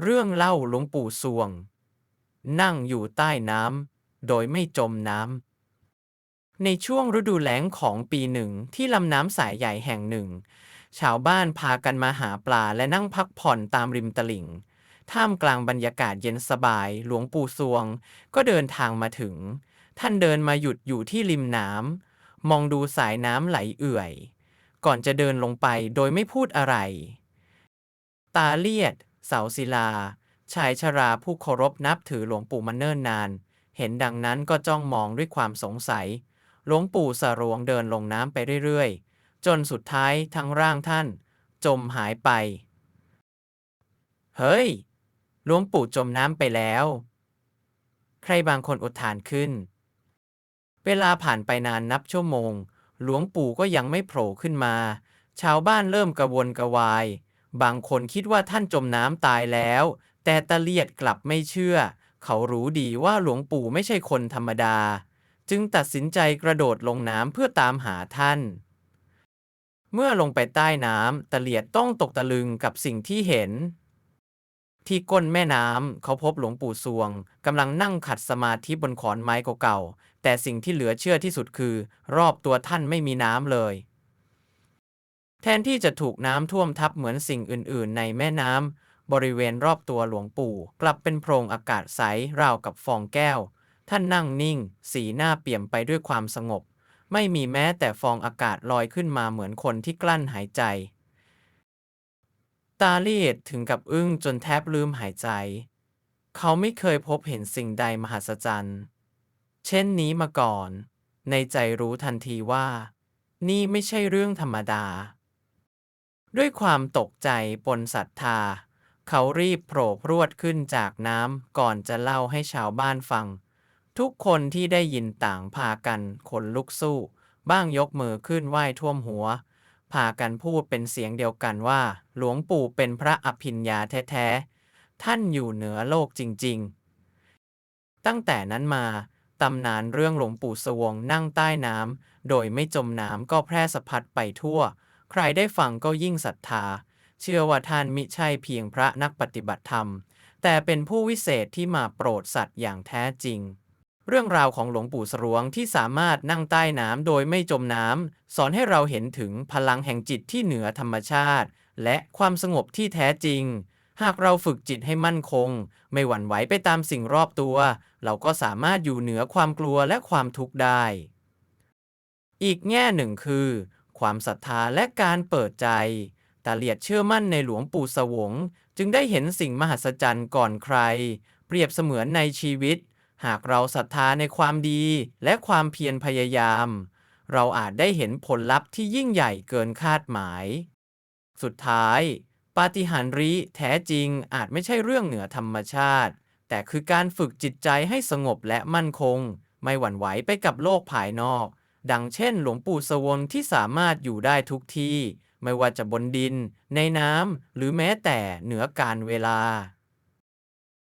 เรื่องเล่าหลวงปู่สวง นั่งอยู่ใต้น้ำโดยไม่จมน้ำในช่วงฤดูแล้งของปีหนึ่งที่ลำน้ำสายใหญ่แห่งหนึ่ง ชาวบ้านพากันมาหาปลาและนั่งพักผ่อนตามริมตลิ่ง ท่ามกลางบรรยากาศเย็นสบายหลวงปู่สวง ก็เดินทางมาถึง ท่านเดินมาหยุดอยู่ที่ริมน้ำมองดูสายน้ำไหลเอื่อย ก่อนจะเดินลงไปโดยไม่พูดอะไร ตาเลียด เสาศิลา ชายชราผู้เคารพนับถือหลวงปู่มาเนิ่นนาน เห็นดังนั้นก็จ้องมองด้วยความสงสัย หลวงปู่สรวงเดินลงน้ำไปเรื่อยๆ จนสุดท้ายทั้งร่างท่าน จมหายไป เฮ้ย หลวงปู่จมน้ำไปแล้ว ใครบางคนอุทานขึ้น เวลาผ่านไปนานนับชั่วโมง หลวงปู่ก็ยังไม่โผล่ขึ้นมา ชาวบ้านเริ่มกระวนกระวาย บางคนคิดว่าท่านจมน้ำตายแล้ว แต่ตาเลียดกลับไม่เชื่อ เขารู้ดีว่าหลวงปู่ไม่ใช่คนธรรมดา จึงตัดสินใจกระโดดลงน้ำเพื่อตามหาท่าน เมื่อลงไปใต้น้ำตาเลียดต้องตกตะลึงกับสิ่งที่เห็น ที่ก้นแม่น้ำเขาพบหลวงปู่สวงกำลังนั่งขัดสมาธิบนขอนไม้เก่าๆแต่สิ่งที่เหลือเชื่อที่สุดคือ รอบตัวท่านไม่มีน้ำเลย แทนที่จะถูกน้ำท่วมทับเหมือนสิ่งอื่น ๆ ในแม่น้ำบริเวณรอบตัวหลวงปู่ กลับเป็นโพรงอากาศใสราวกับฟองแก้ว ท่านนั่งนิ่ง สีหน้าเปี่ยมไปด้วยความสงบ ไม่มีแม้แต่ฟองอากาศลอยขึ้นมาเหมือนคนที่กลั้นหายใจ ตาเลียดถึงกับอึ้งจนแทบลืมหายใจ เขาไม่เคยพบเห็นสิ่งใดมหัศจรรย์เช่นนี้มาก่อน ในใจรู้ทันทีว่า นี่ไม่ใช่เรื่องธรรมดา ด้วยความตกใจปนศรัทธา เขารีบโผล่พรวดขึ้นจากน้ำก่อนจะเล่าให้ชาวบ้านฟัง ทุกคนที่ได้ยินต่างพากันขนลุกสู้ บ้างยกมือขึ้นไหว้ท่วมหัว พากันพูดเป็นเสียงเดียวกันว่า หลวงปู่เป็นพระอภิญญาแท้ๆ ท่านอยู่เหนือโลกจริงๆ ตั้งแต่นั้นมาตำนานเรื่องหลวงปู่สวงนั่งใต้น้ำโดยไม่จมน้ำก็แพร่สะพัดไปทั่ว ใครได้ฟังก็ยิ่งศรัทธา เชื่อว่าท่านมิใช่เพียงพระนักปฏิบัติธรรม แต่เป็นผู้วิเศษที่มาโปรดสัตว์อย่างแท้จริง เรื่องราวของหลวงปู่สรวงที่สามารถนั่งใต้น้ำโดยไม่จมน้ำสอนให้เราเห็นถึงพลังแห่งจิตที่เหนือธรรมชาติ และความสงบที่แท้จริง หากเราฝึกจิตให้มั่นคง ไม่หวั่นไหวไปตามสิ่งรอบตัว เราก็สามารถอยู่เหนือความกลัวและความทุกข์ได้อีกแง่หนึ่งคือ ความศรัทธาและการเปิดใจ ตาเลียดเชื่อมั่นในหลวงปู่สวง จึงได้เห็นสิ่งมหัศจรรย์ก่อนใคร เปรียบเสมือนในชีวิต หากเราศรัทธาในความดีและความเพียรพยายาม เราอาจได้เห็นผลลัพธ์ที่ยิ่งใหญ่เกินคาดหมาย สุดท้าย ปาฏิหาริย์แท้จริงอาจไม่ใช่เรื่องเหนือธรรมชาติ แต่คือการฝึกจิตใจให้สงบและมั่นคง ไม่หวั่นไหวไปกับโลกภายนอก ดังเช่น หลวงปู่สวงที่สามารถอยู่ได้ทุกที่ ไม่ว่าจะบนดิน ในน้ำ หรือแม้แต่เหนือการเวลา